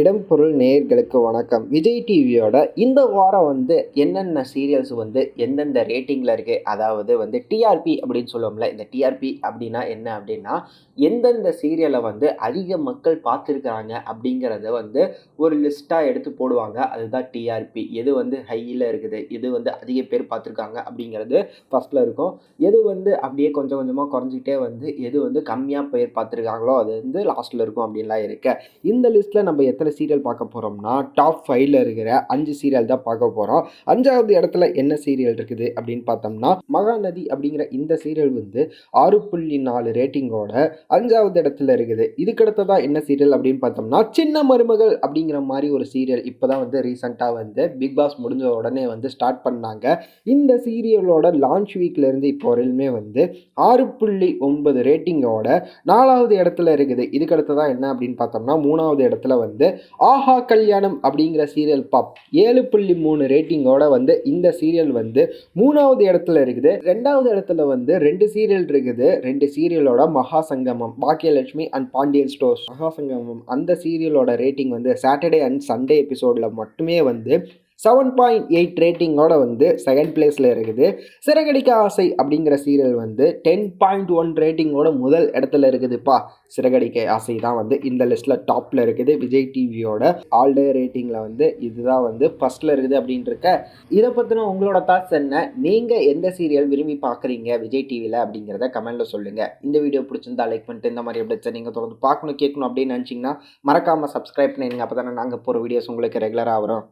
இடம் பொருள் நேயர்களுக்கு வணக்கம். விஜய் டிவியோட இந்த வாரம் வந்து என்னென்ன சீரியல்ஸ் வந்து எந்தெந்த ரேட்டிங்கில் இருக்குது அதாவது வந்து டிஆர்பி அப்படின்னு சொல்லுவோம்ல இந்த டிஆர்பி அப்படின்னா என்ன அப்படின்னா எந்தெந்த சீரியலை வந்து அதிக மக்கள் பார்த்துருக்குறாங்க அப்படிங்கிறத வந்து ஒரு லிஸ்ட்டாக எடுத்து போடுவாங்க. அதுதான் டிஆர்பி எது வந்து ஹையில் இருக்குது? எது வந்து அதிக பேர் பார்த்துருக்காங்க அப்படிங்கிறது ஃபஸ்ட்டில் இருக்கும். எது வந்து அப்படியே கொஞ்சம் கொஞ்சமாக குறைஞ்சிக்கிட்டே வந்து எது வந்து கம்மியாக பேர் பார்த்துருக்காங்களோ அது வந்து லாஸ்ட்டில் இருக்கும் அப்படின்லாம் இருக்கு. இந்த லிஸ்ட்டில் நம்ம எத்தனை சீரியல் பார்க்க போகிறோம்னா டாப் ஃபைவ்ல இருக்கிற அஞ்சு சீரியல் தான் பார்க்க போகிறோம் அஞ்சாவது இடத்துல என்ன சீரியல் இருக்குது அப்படின்னு பார்த்தோம்னா மகாநதி அப்படிங்கிற இந்த சீரியல் வந்து ஆறு புள்ளி நாலு ரேட்டிங்கோட அஞ்சாவது இடத்துல இருக்குது. இதுக்கடுத்ததான் என்ன சீரியல் அப்படின்னு பார்த்தோம்னா சின்ன மருமகள் அப்படிங்கிற மாதிரி ஒரு சீரியல் இப்போ தான் வந்து ரீசெண்டாக வந்து பிக் பாஸ் முடிஞ்ச உடனே வந்து ஸ்டார்ட் பண்ணாங்க. இந்த சீரியலோட லான்ச் வீக்லேருந்து இப்போ வரையிலுமே வந்து ஆறு புள்ளி ஒன்பது ரேட்டிங்கோட நாலாவது இடத்துல இருக்குது. இதுக்கடுத்ததான் என்ன அப்படின்னு பார்த்தோம்னா மூணாவது இடத்துல வந்து ஆஹா கல்யாணம் அப்படிங்கிற சீரியல் பாப் ஏழு புள்ளி மூணு ரேட்டிங்கோட வந்து இந்த சீரியல் வந்து மூணாவது இடத்துல இருக்குது. ரெண்டாவது இடத்துல வந்து ரெண்டு சீரியல் இருக்குது. ரெண்டு சீரியலோட மகா சங்கமம் பாக்கியலட்சுமி அண்ட் பாண்டியன் ஸ்டோர்ஸ் மகா சங்கமம் அந்த சீரியலோட ரேட்டிங் வந்து சாட்டர்டே அண்ட் சண்டே எபிசோடில் மட்டுமே வந்து செவன் பாயிண்ட் எயிட் ரேட்டிங்கோட வந்து செகண்ட் பிளேஸில் இருக்குது. சிறகடிக்க ஆசை அப்படிங்கிற சீரியல் வந்து டென் பாயிண்ட் ஒன் ரேட்டிங்கோட முதல் இடத்துல இருக்குதுப்பா. சிறகடிக்க ஆசை தான் வந்து இந்த லிஸ்ட்டில் டாப்பில் இருக்குது. விஜய் டிவியோட ஆல் டே ரேட்டிங்கில் வந்து இதுதான் வந்து ஃபஸ்ட்டில் இருக்குது அப்படின்றக்க இதை பற்றின உங்களோட தாட்ஸ் என்ன? நீங்கள் எந்த சீரியல் விரும்பி பார்க்குறீங்க? விஜய் டிவியில் அப்படிங்கிறத கமெண்ட்டில் சொல்லுங்கள் இந்த வீடியோ பிடிச்சிருந்தா லைக் பண்ணிட்டு இந்த மாதிரி எப்படி நீங்கள் தொடர்ந்து பார்க்கணும் கேட்கணும் அப்படின்னு நினச்சிங்கன்னா மறக்காமல் சப்ஸ்கிரைப் பண்ணிடுங்க. அப்போ தானே நாங்கள் போகிற வீடியோஸ் உங்களுக்கு ரெகுலராக வரும்.